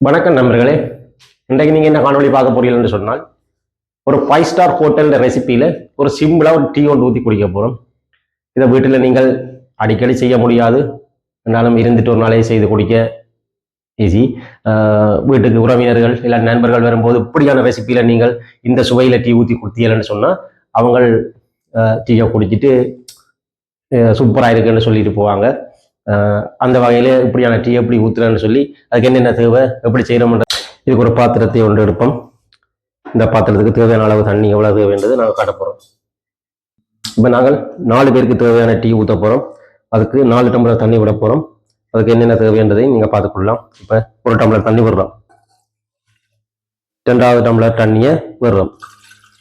வணக்கம் நண்பர்களே. இன்றைக்கு நீங்கள் என்ன காணொளி பார்க்க போறீங்கன்னு சொன்னால் ஒரு ஃபைவ் ஸ்டார் ஹோட்டல் ரெசிப்பியில் ஒரு சிம்பிளாக ஒரு டீ ஒன்று ஊற்றி குடிக்க போகிறோம் இதை வீட்டில் நீங்கள் அடிக்கடி செய்ய முடியாது. இருந்தாலும் இருந்துட்டு ஒரு நாளே செய்து குடிக்க ஈஸி வீட்டுக்கு உறவினர்கள் இல்லை நண்பர்கள் வரும்போது இப்படியான ரெசிப்பியில் நீங்கள் இந்த சுவையில் டீ ஊற்றி கொடுத்தீங்கன்னு சொன்னால் அவங்கள் டீயை குடிச்சிட்டு சூப்பராக இருக்குன்னு சொல்லிட்டு போவாங்க. அந்த வகையில் இப்படியான டீ எப்படி ஊற்றுறான்னு சொல்லி அதுக்கு என்னென்ன தேவை எப்படி செய்கிறோம்ன்ற இதுக்கு ஒரு பாத்திரத்தை ஒன்று எடுப்போம். இந்த பாத்திரத்துக்கு தேவையான அளவு தண்ணி எவ்வளோ தேவைன்றது நாங்கள் காட்ட போகிறோம் இப்போ நாங்கள் நாலு பேருக்கு தேவையான டீ ஊற்ற போகிறோம் அதுக்கு நாலு டம்ளர் தண்ணி விட போகிறோம் அதுக்கு என்னென்ன தேவைன்றதையும் நீங்கள் பார்த்துக்கொள்ளலாம் இப்போ ஒரு டம்ளர் தண்ணி விடுறோம். ரெண்டாவது டம்ளர் தண்ணியை விடுறோம்.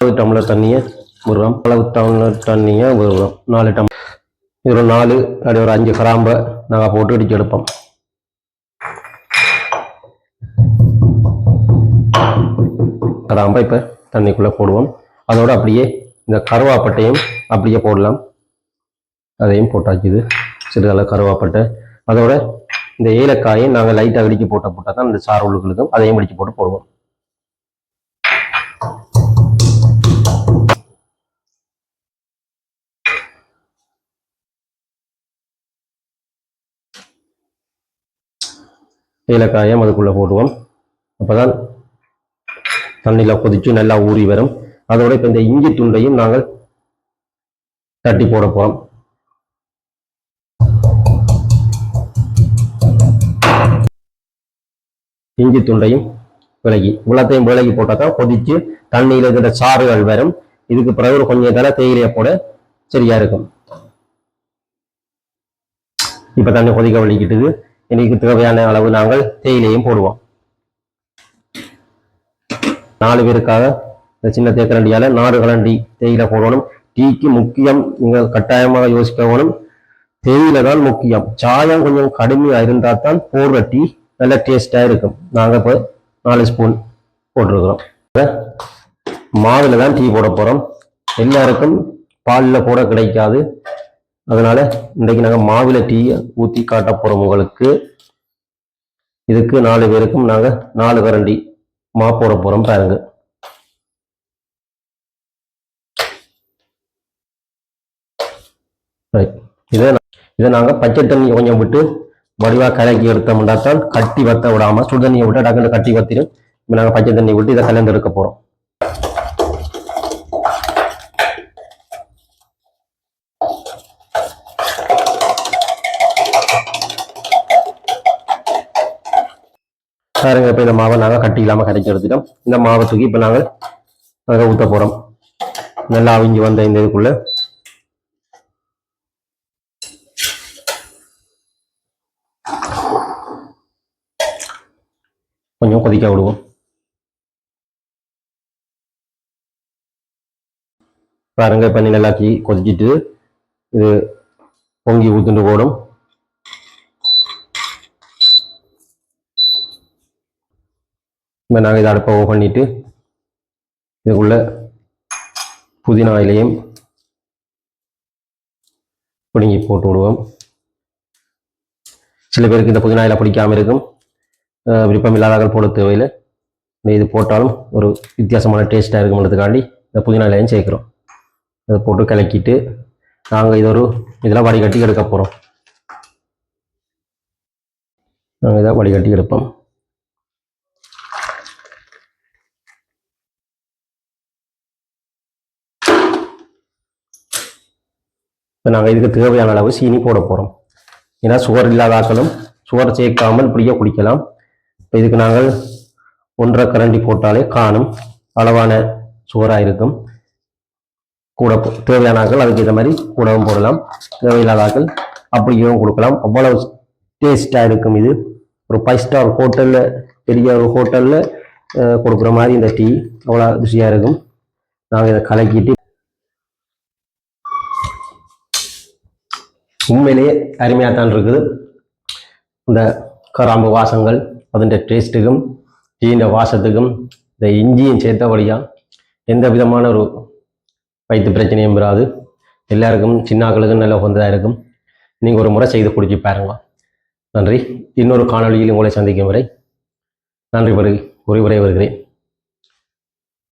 ஒரு டம்ளர் தண்ணியை விடுறோம். அளவு டம்ளர் தண்ணியை விடுறோம். நாலு டம்ளர் இது ஒரு நாலு அப்படி ஒரு அஞ்சு கிராம்பை நாங்கள் போட்டு இடிச்சு எடுப்போம். கிராம்பை இப்போ தண்ணிக்குள்ளே போடுவோம். அதோட அப்படியே இந்த கருவாப்பட்டையும் அப்படியே போடலாம். அதையும் போட்டாச்சுது சிறிதளவு கருவாப்பட்டை. அதோட இந்த ஏலக்காயை நாங்கள் லைட்டாக இடிச்சு போட்ட போட்டால் தான் இந்த சார் உள்ளுக்கு அதையும் இடிச்சு போட்டு போடுவோம். ஏலக்காயம் அதுக்குள்ளே போடுவோம். அப்பதான் தண்ணியில் கொதிச்சு நல்லா ஊறி வரும். அதோட இப்போ இந்த இஞ்சி துண்டையும் நாங்கள் தட்டி போட போகிறோம் இஞ்சி துண்டையும் விலகி இவ்வளத்தையும் விலகி போட்டால் தான் கொதிச்சு தண்ணியில் இருக்கிற சாறுகள் வரும். இதுக்கு பிறகு ஒரு கொஞ்சம் தர தேயிலையை போட சரியா இருக்கும். இப்போ தண்ணி கொதிக்க வலிக்கிட்டுது. இன்னைக்கு தேவையான அளவு நாங்கள் தேயிலையும் போடுவோம். நாலு பேருக்காக இந்த சின்ன தேக்கரண்டியால நாலு கலண்டி தேயிலை போடணும். டீக்கு முக்கியம் நீங்கள் கட்டாயமாக யோசிக்க வேணும் தேயிலை தான் முக்கியம். சாயம் கொஞ்சம் கடுமையாக இருந்தால் தான் போடுற டீ நல்ல டேஸ்டாக இருக்கும். நாங்கள் இப்போ நாலு ஸ்பூன் போட்டிருக்கிறோம். மாவில் தான் டீ போட போகிறோம் எல்லாருக்கும் பாலில் போட கிடைக்காது. அதனால இன்றைக்கு நாங்கள் மாவில டீயை ஊற்றி காட்ட போகிறோம் உங்களுக்கு. இதுக்கு நாலு பேருக்கும் நாங்கள் நாலு கரண்டி மா போட போகிறோம் பாருங்க. ரைட் இதை இதை நாங்கள் பச்சை தண்ணி கொஞ்சம் விட்டு வடிவாக கலக்கி எடுத்தோம்னா தான் கட்டி வத்த விடாமல் சுடு தண்ணியை விட்டு டக்குன்னு கட்டி வத்திடும் இப்போ நாங்கள் பச்சை தண்ணி விட்டு இதை கலந்து எடுக்க போகிறோம் பாருங்க இப்போ இந்த மாவை நாங்கள் கட்டி இல்லாமல் கரைச்சி எடுத்துட்டோம். இந்த மாவை தூக்கி இப்போ நாங்கள் அதில் ஊற்ற போகிறோம் நல்லா அவிஞ்சு வந்த இந்த இதுக்குள்ள. கொஞ்சம் கொதிக்க விடுவோம். பாருங்க இப்போ நல்லா கொதிச்சிட்டு இது பொங்கி ஊத்துட்டு போடும். இப்போ நாங்கள் இதை அடுப்பை ஓ பண்ணிட்டு இதுக்குள்ள புதினா இலையும் பிடுங்கி போட்டு விடுவோம். சில பேருக்கு இந்த புதினா இலை பிடிக்காம இருக்கும். விருப்பம் இல்லாதவர்கள் போட தேவையில்லை. இது போட்டாலும் ஒரு வித்தியாசமான டேஸ்ட்டாக இருக்கும்ன்றதுக்காண்டி இந்த புதினா இலையும் சேர்க்குறோம். அதை போட்டு கலக்கிட்டு நாங்கள் இது ஒரு இதெல்லாம் வடிகட்டி எடுக்க போகிறோம் நாங்கள் இதை வடிகட்டி எடுப்போம். இப்போ நாங்கள் இதுக்கு தேவையான அளவு சீனி போட போகிறோம் ஏன்னா சுகர் இல்லாத ஆக்களும் சுகர் சேர்க்காமல் இப்படியே குடிக்கலாம். இப்போ இதுக்கு நாங்கள் ஒன்றரை கரண்டி போட்டாலே காணும் அளவான சுகராக இருக்கும். கூட போ- தேவையான ஆக்கள் அதுக்கு ஏற்ற மாதிரி கூடவும் போடலாம். தேவையில்லாத ஆக்கள் அப்படியும் கொடுக்கலாம். அவ்வளவு டேஸ்ட்டாக இருக்கும் இது. ஒரு ஃபைவ் ஸ்டார் ஹோட்டலில் பெரிய ஒரு ஹோட்டலில் கொடுக்குற மாதிரி இந்த டீ அவ்வளோ ருசியாக இருக்கும். நாங்கள் இதை கலக்கிட்டு உண்மையிலேயே அருமையாக தான் இருக்குது. இந்த கராம்பு வாசங்கள் அதன் டேஸ்ட்டுக்கும் டீன்ற வாசத்துக்கும் இந்த இஞ்சியும் சேர்த்தபடியாக எந்த விதமான ஒரு வயிற்று பிரச்சனையும் வராது. எல்லாருக்கும் சின்னாக்களுக்கும் நல்ல உகந்ததாக இருக்கும். நீங்கள் ஒரு முறை செய்து குடிச்சு பாருங்க. நன்றி. இன்னொரு காணொலியில் உங்களை சந்திக்கும் வரை நன்றி பரு கூறி வருகிறேன்.